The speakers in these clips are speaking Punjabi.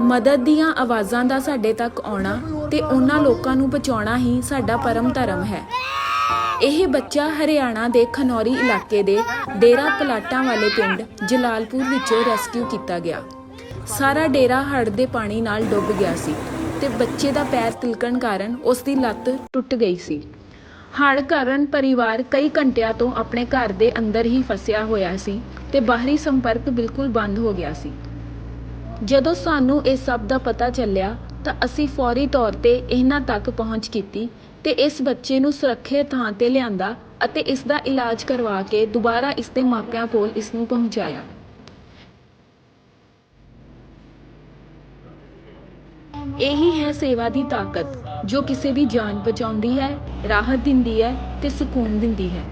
ਮਦਦ ਦੀਆਂ ਆਵਾਜ਼ਾਂ ਦਾ ਸਾਡੇ ਤੱਕ ਆਉਣਾ ਤੇ ਉਹਨਾਂ ਲੋਕਾਂ ਨੂੰ ਬਚਾਉਣਾ ਹੀ ਸਾਡਾ ਪਰਮ ਧਰਮ ਹੈ। ਇਹ ਬੱਚਾ ਹਰਿਆਣਾ ਦੇ ਖਨੌਰੀ ਇਲਾਕੇ ਦੇ ਡੇਰਾ ਪਲਾਟਾਂ ਵਾਲੇ ਪਿੰਡ ਜਲਾਲਪੁਰ ਵਿੱਚੋਂ ਰੈਸਕਿਊ ਕੀਤਾ ਗਿਆ। ਸਾਰਾ ਡੇਰਾ ਹੜ੍ਹ ਦੇ ਪਾਣੀ ਨਾਲ ਡੁੱਬ ਗਿਆ ਸੀ ਤੇ ਬੱਚੇ ਦਾ ਪੈਰ ਤਿਲਕਣ ਕਾਰਨ ਉਸ ਦੀ ਲੱਤ ਟੁੱਟ ਗਈ ਸੀ। ਹੜ੍ਹ ਕਾਰਨ ਪਰਿਵਾਰ ਕਈ ਘੰਟਿਆਂ ਤੋਂ ਆਪਣੇ ਘਰ ਦੇ ਅੰਦਰ ਹੀ ਫਸਿਆ ਹੋਇਆ ਸੀ ਤੇ ਬਾਹਰੀ ਸੰਪਰਕ ਬਿਲਕੁਲ ਬੰਦ ਹੋ ਗਿਆ ਸੀ। ਜਦੋਂ ਸਾਨੂੰ ਇਹ ਸਭ ਦਾ ਪਤਾ ਚੱਲਿਆ ਤਾਂ ਅਸੀਂ ਫੌਰੀ ਤੌਰ ਤੇ ਇਹਨਾਂ ਤੱਕ ਪਹੁੰਚ ਕੀਤੀ ਅਤੇ ਇਸ ਬੱਚੇ ਨੂੰ ਸੁਰੱਖਿਅਤ ਥਾਂ ਤੇ ਲਿਆਂਦਾ ਅਤੇ ਇਸ ਦਾ ਇਲਾਜ ਕਰਵਾ ਕੇ ਦੁਬਾਰਾ ਇਸ ਦੇ ਮਾਪਿਆਂ ਕੋਲ ਇਸ ਨੂੰ ਪਹੁੰਚਾਇਆ। ਇਹੀ ਹੈ ਸੇਵਾ ਦੀ ਤਾਕਤ, ਜੋ ਕਿਸੇ ਦੀ ਜਾਨ ਬਚਾਉਂਦੀ ਹੈ, ਰਾਹਤ ਦਿੰਦੀ ਹੈ ਅਤੇ ਸਕੂਨ ਦਿੰਦੀ ਹੈ।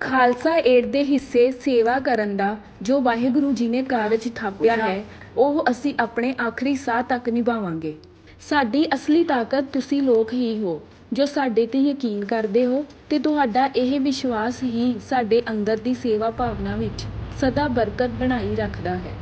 ਖਾਲਸਾ ਏਡ ਦੇ ਹਿੱਸੇ ਸੇਵਾ ਕਰਨ ਦਾ ਜੋ ਵਾਹਿਗੁਰੂ ਜੀ ਨੇ ਕਾਰਜ ਥਾਪਿਆ ਹੈ, ਉਹ ਅਸੀਂ ਆਪਣੇ ਆਖਰੀ ਸਾਹ ਤੱਕ ਨਿਭਾਵਾਂਗੇ। ਸਾਡੀ ਅਸਲੀ ਤਾਕਤ ਤੁਸੀਂ ਲੋਕ ਹੀ ਹੋ, ਜੋ ਸਾਡੇ ਤੇ ਯਕੀਨ ਕਰਦੇ ਹੋ ਤੇ ਤੁਹਾਡਾ ਇਹ ਵਿਸ਼ਵਾਸ ਹੀ ਸਾਡੇ ਅੰਦਰ ਦੀ ਸੇਵਾ ਭਾਵਨਾ ਵਿੱਚ ਸਦਾ ਬਰਕਤ ਬਣਾਈ ਰੱਖਦਾ ਹੈ।